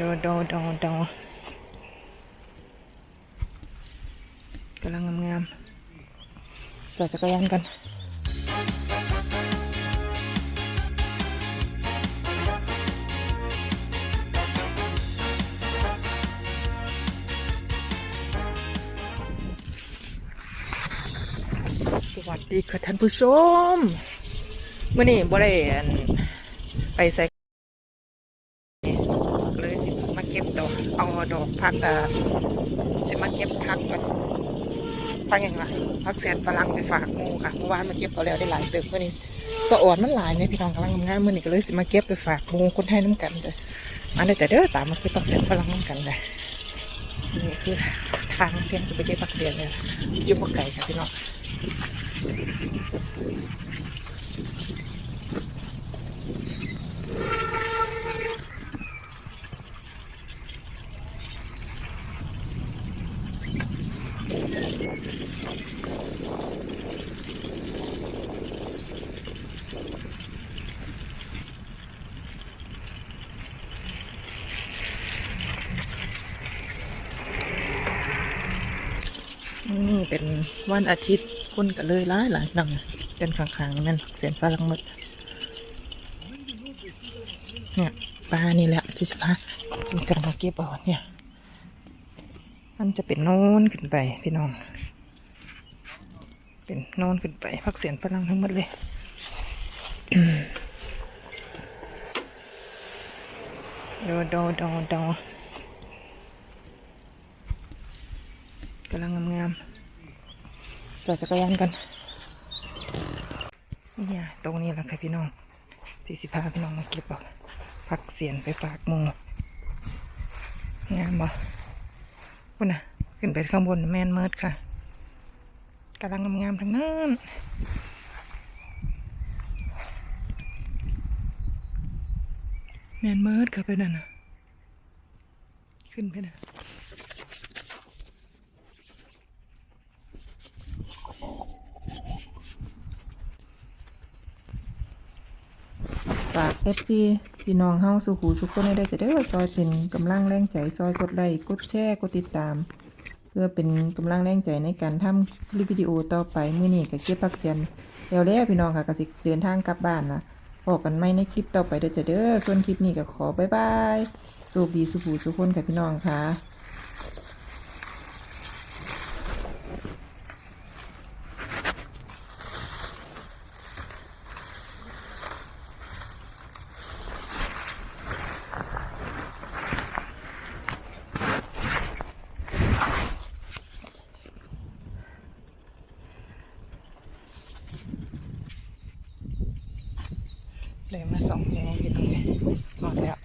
ดูดูดูดูกำลังงามๆเราจักรยานกันสวัสดีค่ะท่านผู้ชมเมื่อนี้บ่ได้อันไปใส่เลยสิมาเก็บด อกเอาดอกพักอ่าสิมาเก็บพักก็พักอย่างไรพักแสนฝรั่งไปฝากหมูค่ะเมื่อวานมาเก็บเอาแล้วได้หลายติมเมื่อนี้สะอ่อนมันหลายไหมพี่น้องกำลังทำงานเมื่อนี้ก็เลยสิมาเก็บไปฝากหมูคนไทยน้ำกันเลยมาเลยแต่เด้อตามมาเก็บพักแสนฝรั่งน้ำกันเลยนี่คือทางเพียงจะไปเก็บพักเสียนเลยอยู่บ่ไก่ค่ะพี่น้อง นี่เป็นวันอาทิตย์คนก็เลยหลายหลายหนังเป็นข้างๆนั่นเสียนฟ้าลังหมดเนี่ยปลานี่แหละที่จะพาจริงจังมาเก็บเอาเนี่ย มันจะเป็นโน่นขึ้นไปพี่น้อง เป็นน่นขึ้นไปพักเสียนฝรั่งทั้งหมดเลยดูดูดูดูกำลังงามๆเราจักรยานกันเนี่ยตรงนี้แหละค่ะพี่น้องสี่สิบห้าพี่น้องมาเก็บเอาพักเสียนไปฝากมูงามบ่คุณน่ะ ขึ้นไปข้างบนแม่นเมิดค่ะ กำลังงามๆทั้งนั้นแมนเมิดค่ะไปนั่นน่ะขึ้นไปน่ะฝาก FC พี่น้องเฮาสุขูสุขคนได้จะได้อซอยเป็นกำลังแรงใจ ซอยกดไลค์กดแชร์ กดติดตาม เพื่อเป็นกำลังแรงใจในการทำคลิปวิดีโอต่อไปมื้อนี้ก็เก็บผักเสียนแล้วแล้วพี่น้องค่ะก็สิเดินทางกลับบ้านละพบกันใหม่ในคลิปต่อไปเด้อจ้ะเด้อส่วนคลิปนี้ก็ขอบ๊ายบายสุขดีสุขูสุขคนค่ะพี่น้องค่ะ เลยมาสองแง่พี่น้องนี้หมดแล้ว